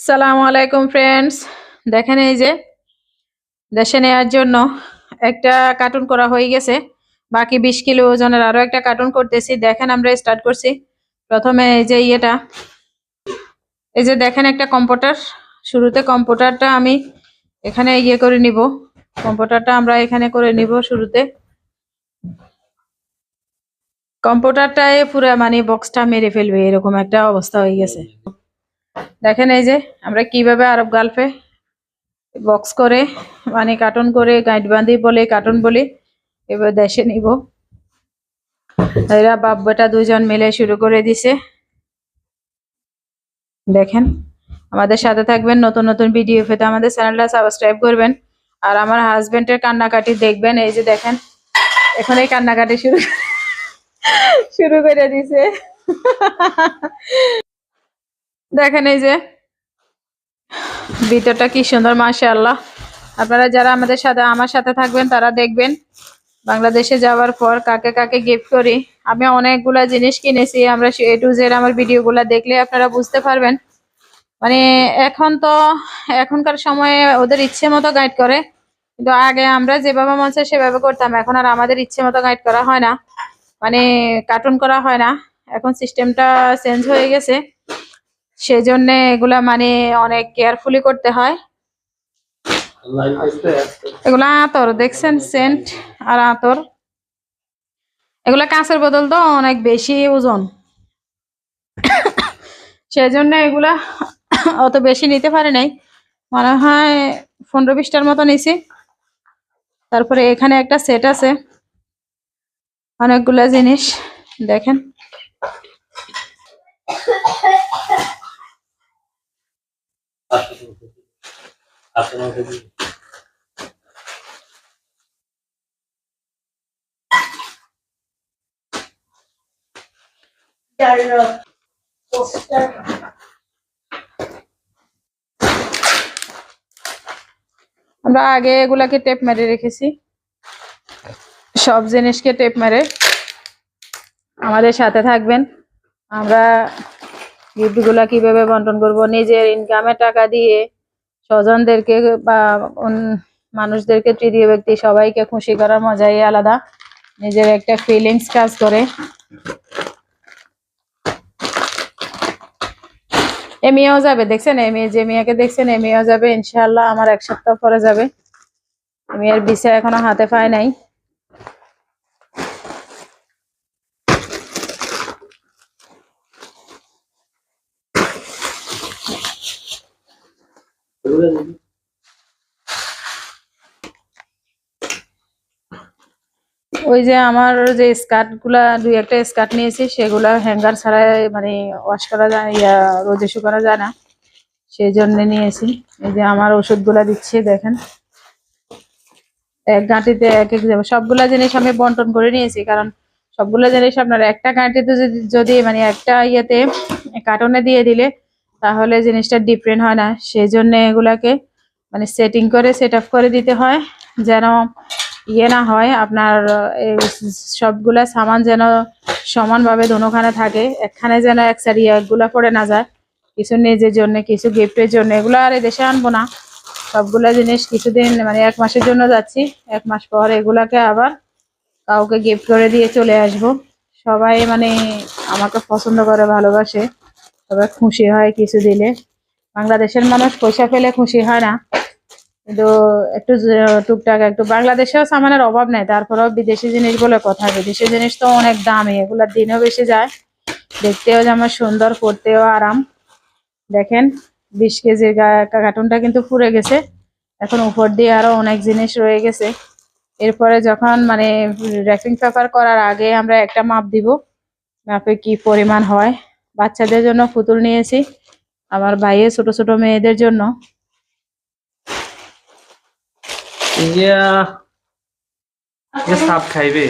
সালামু আলাইকুম ফ্রেন্ডস দেখেন এই যে, দেশে নেওয়ার জন্য একটা কার্টুন করা হয়ে গেছে। বাকি বিশ কিলো ওজনের আরও একটা কার্টুন করতেছি। দেখেন আমরা স্টার্ট করছি। প্রথমে এই যে ইয়েটা, এই যে দেখেন একটা কম্পিউটার শুরুতে কম্পিউটারটা আমি এখানে ইয়ে করে নিব। কম্পিউটারটা আমরা এখানে করে নিব শুরুতে। কম্পিউটারটায় পুরো মানে বক্সটা মেরে ফেলবে, এরকম একটা অবস্থা হয়ে গেছে। দেখেন এই যে, আমরা কীভাবে আরব গালফে বক্স করে মানে কার্টুন করে গাইড বাঁধি বলে কার্টুন বলি, এবার দেশে নিব। এরা বাপ বেটা দুজন মিলে শুরু করে দিছে। দেখেন, আমাদের সাথে থাকবেন, নতুন নতুন ভিডিও পেতে আমাদের চ্যানেলটা সাবস্ক্রাইব করবেন। আর আমার হাজবেন্ডের কান্নাকাটি দেখবেন, এই যে দেখেন, এখন এই কান্নাকাটি শুরু শুরু করে দিছে। দেখেন এই যে। ভিতরটা কি সুন্দর, মাশাআল্লাহ। আপনারা যারা আমাদের সাথে, আমার সাথে থাকবেন, তারা দেখবেন বাংলাদেশে যাওয়ার পর কাকে কাকে গিফট করি। আমি অনেকগুলা জিনিস কিনেছি, আমরা এ টু জেড আমার ভিডিওগুলো দেখলে আপনারা বুঝতে পারবেন। মানে এখন তো, এখনকার সময়ে ওদের ইচ্ছে মতো গাইড করে। কিন্তু আগে আমরা যেভাবে মন চায় সেভাবে করতাম, এখন আর আমাদের ইচ্ছে মতো গাইড করা হয় না। মানে কার্টুন করা হয় না। এখন সিস্টেমটা চেঞ্জ হয়ে গেছে। সেই জন্য এগুলা মানে অনেক কেয়ারফুলি করতে হয়। এগুলা আতর, দেখছেন সেন্ট আর আতর? এগুলা কাঁচের বদল তো অনেক বেশি ওজন। সেই জন্য এগুলা অত বেশি নিতে পারে নাই। মনে হয় পনেরো বিশটার মতো নিছি। তারপরে এখানে একটা সেট আছে। অনেকগুলা জিনিস, দেখেন। আমরা আগে এগুলাকে টেপ মেরে রেখেছি। সব জিনিসকে টেপ মেরে আমাদের সাথে থাকবেন। আমরা গিফটগুলা কীভাবে বন্টন করব, নিজের ইনকামের টাকা দিয়ে স্বজনদেরকে বা মানুষদেরকে তৃতীয় ব্যক্তি সবাইকে খুশি করার মজাই আলাদা। নিজের একটা ফিলিংস কাজ করে। এমিয়াও যাবে, দেখছেন? এমিয়া যে মেয়েকে দেখছেন এমিয়াও যাবে। ইনশাআল্লাহ আমার এক সপ্তাহ পরে যাবে। এমিয়ার ভিসা এখনও হাতে পায় নাই। ওই যে আমার যে স্কার্টগুলা, দুই একটা স্কার্ট নিয়েছি, সেগুলা হ্যাঙ্গার ছাড়া মানে ওয়াশ করা যায়, ইয়া রোদে শুকানো যায় না। সেই জন্য নিয়েছি। এই যে আমার ওষুধগুলা দিচ্ছি, দেখেন। এক গাঁটিতে এক এক যাবে সবগুলা জিনিস আমি বন্টন করে নিয়েছি, কারণ সবগুলা জিনিস আপনার একটা গাঁটিতে যদি যদি মানে একটা ইয়েতে কার্টনে দিয়ে দিলে তাহলে জিনিসটা ডিফারেন্ট হয় না। সেই জন্য এগুলাকে মানে সেটিং করে সেট আপ করে দিতে হয়, যেন ইয়ে না হয়, আপনার সবগুলা সামান যেন সমানভাবে দোনোখানে থাকে। একখানে যেন এক সারি একগুলা পড়ে না যায়। কিছু নিজের জন্য, কিছু গিফটের জন্য। এগুলো আর দেশে আনব না। সবগুলা জিনিস কিছুদিন মানে এক মাসের জন্য যাচ্ছি। এক মাস পর এগুলাকে আবার কাউকে গিফট করে দিয়ে চলে আসব। সবাই মানে আমাকে পছন্দ করে, ভালোবাসে। সবাই খুশি হয় কিছু দিলে। বাংলাদেশের মানুষ পয়সা পেলে খুশি হয় না। কিন্তু একটু টুকটাক একটু বাংলাদেশেও সামানের অভাব নেই, তারপরেও বিদেশি জিনিস বলে কথা। বিদেশি জিনিস তো অনেক দামি এগুলোর দিনও বেশি যায়। দেখতেও যেমন সুন্দর, পড়তেও আরাম। দেখেন, বিশ কেজির কার্টুনটা কিন্তু পুড়ে গেছে। এখন উপর দিয়ে আরও অনেক জিনিস রয়ে গেছে। এরপরে যখন মানে র্যাপিং পেপার করার আগে আমরা একটা মাপ দিব, মাপে কি পরিমাণ হয়। বাচ্চাদের জন্য পুতুল নিয়েছি আমার ভাইয়ের ছোট ছোট মেয়েদের জন্য। সাপ খাইবে।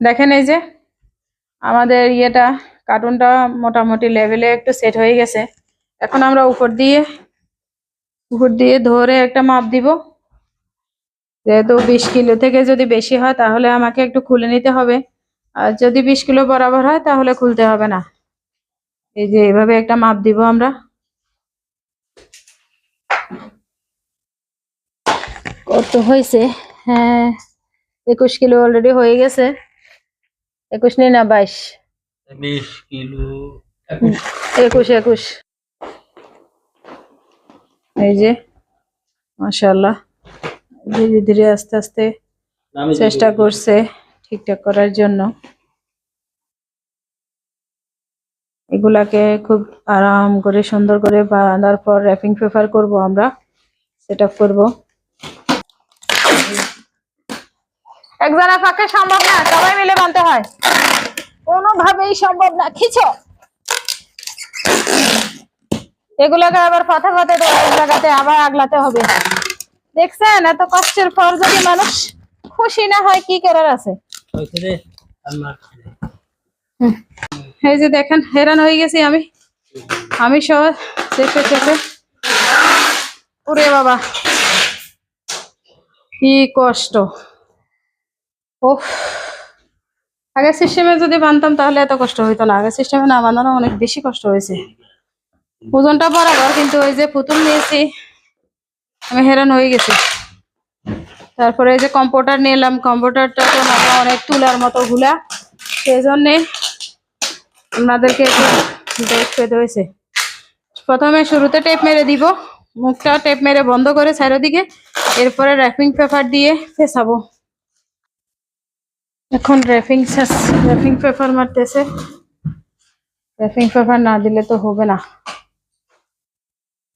দেখেন এই যে আমাদের ইয়েটা কার্টুনটা মোটামুটি লেভেলে একটু সেট হয়ে গেছে। এখন আমরা উপর দিয়ে উপর দিয়ে ধরে একটা মাপ দিব। যেহেতু বিশ কিলো থেকে যদি বেশি হয় তাহলে আমাকে একটু খুলে নিতে হবে। আর যদি বিশ কিলো বরাবর হয় তাহলে খুলতে হবে না। এই যে এইভাবে একটা মাপ দিব আমরা। কত হয়েছে? হ্যাঁ একুশ কিলো অলরেডি হয়ে গেছে। একুশ নেই না বাইশ? বিশ কিলো একুশ একুশ। এই যে মাশাল্লাহ ধীরে ধীরে আস্তে আস্তে চেষ্টা করছে ঠিকঠাক করার জন্য। এগুলাকে খুব আরাম করে সুন্দর করে বাঁধার পর র্যাপিং পেপার করব আমরা সেট আপ করব। একজনের পক্ষে সম্ভব না সবাই মিলে বানতে হয়। কোনোভাবেই সম্ভব না খিচো। এগুলোকে আবার পথে পথে তো এক জায়গাতে আবার আগলাতে হবে। দেখছেন এত কষ্টের পর যদি মানুষ খুশি না হয় কি করার আছে? এই যে দেখেন হেরান হয়ে গেছি আমি। আমি সহ চেপে চেপে। ওরে বাবা। কি কষ্ট। ওহ আগের সিস্টেমে যদি বানতাম তাহলে এত কষ্ট হইতো না। আগের সিস্টেমে না বানানো অনেক বেশি কষ্ট হয়েছে। ওজনটা বরাবর, কিন্তু ওই যে পুতুল নিয়েছি, আমি হেরান হয়ে গেছি। তারপরে এই যে কম্পিউটার নিলাম কম্পিউটারটা তো মানে অনেক তুলার মতো ঘুলা সেই জন্যে আপনাদেরকে হয়েছে প্রথমে শুরুতে টেপ মেরে দিব, মুখটা টেপ মেরে বন্ধ করে চারিদিকে, এরপরে র্যাপিং পেপার দিয়ে ফেসাবো। এখন র্যাপিং র্যাপিং পেপার মারতেছে। র্যাপিং পেপার না দিলে তো হবে না।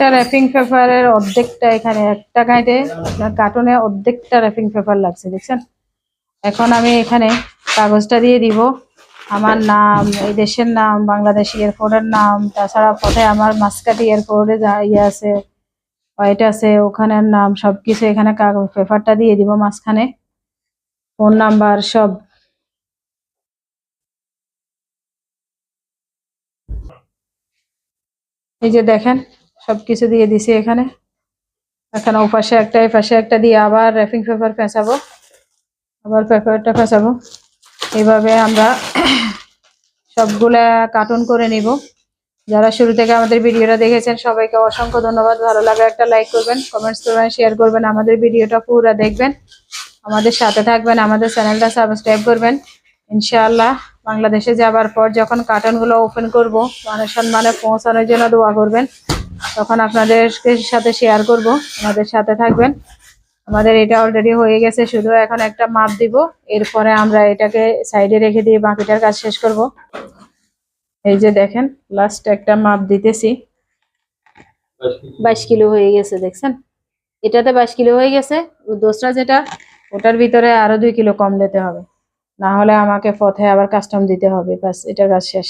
একটা র্যাপিং পেপারের অর্ধেকটা এখানে, একটা গাইডে কার্টুনে অর্ধেকটা র্যাপিং পেপার লাগছে, দেখছেন? এখন আমি এখানে কাগজটা দিয়ে দিব। আমার নাম, এই দেশের নাম, বাংলাদেশ এয়ারপোর্টের নাম, তাছাড়া পথে আমার মাসকাটি এয়ারপোর্টে যা ইয়ে আছে হোয়াইট আছে, ওখানের নাম, সবকিছু এখানে কাগজ পেপারটা দিয়ে দিব মাঝখানে। ফোন নাম্বার সব। এই যে দেখেন সবকিছু দিয়ে দিছি এখানে। এখানে ও পাশে একটা এই পাশে একটা দিয়ে আবার র্যাপিং পেপার পেঁচাবো। আবার পেপারটা পেঁচাবো। এইভাবে আমরা সবগুলা কার্টুন করে নিব। যারা শুরু থেকে আমাদের ভিডিওটা দেখেছেন, সবাইকে অসংখ্য ধন্যবাদ। ভালো লাগলে একটা লাইক করবেন কমেন্টস করবেন শেয়ার করবেন, আমাদের ভিডিওটা পুরো দেখবেন। আমাদের সাথে থাকবেন, আমাদের চ্যানেলটা সাবস্ক্রাইব করবেন। ইনশাআল্লাহ বাংলাদেশে যাবার পর যখন কার্টুনগুলো ওপেন করব মানে সম্মানে পৌঁছানোর জন্য দোয়া করবেন। তখন আপনাদেরকে সাথে শেয়ার করব, আমাদের সাথে থাকবেন। আমাদের এটা অলরেডি হয়ে গেছে, শুধু এখন একটা মাপ দিব। এরপরে আমরা এটাকে সাইডে রেখে দিয়ে বাকিটার কাজ শেষ করব। এই যে দেখেন লাস্ট একটা মাপ দিতেছি। বাইশ কিলো হয়ে গেছে, দেখছেন? এটাতে বাইশ কিলো হয়ে গেছে, দোসরা যেটা, ওটার ভিতরে আরও দুই কিলো কম দিতে হবে। না হলে আমাকে পথে আবার কাস্টম দিতে হবে ব্যাস এটা কাজ শেষ।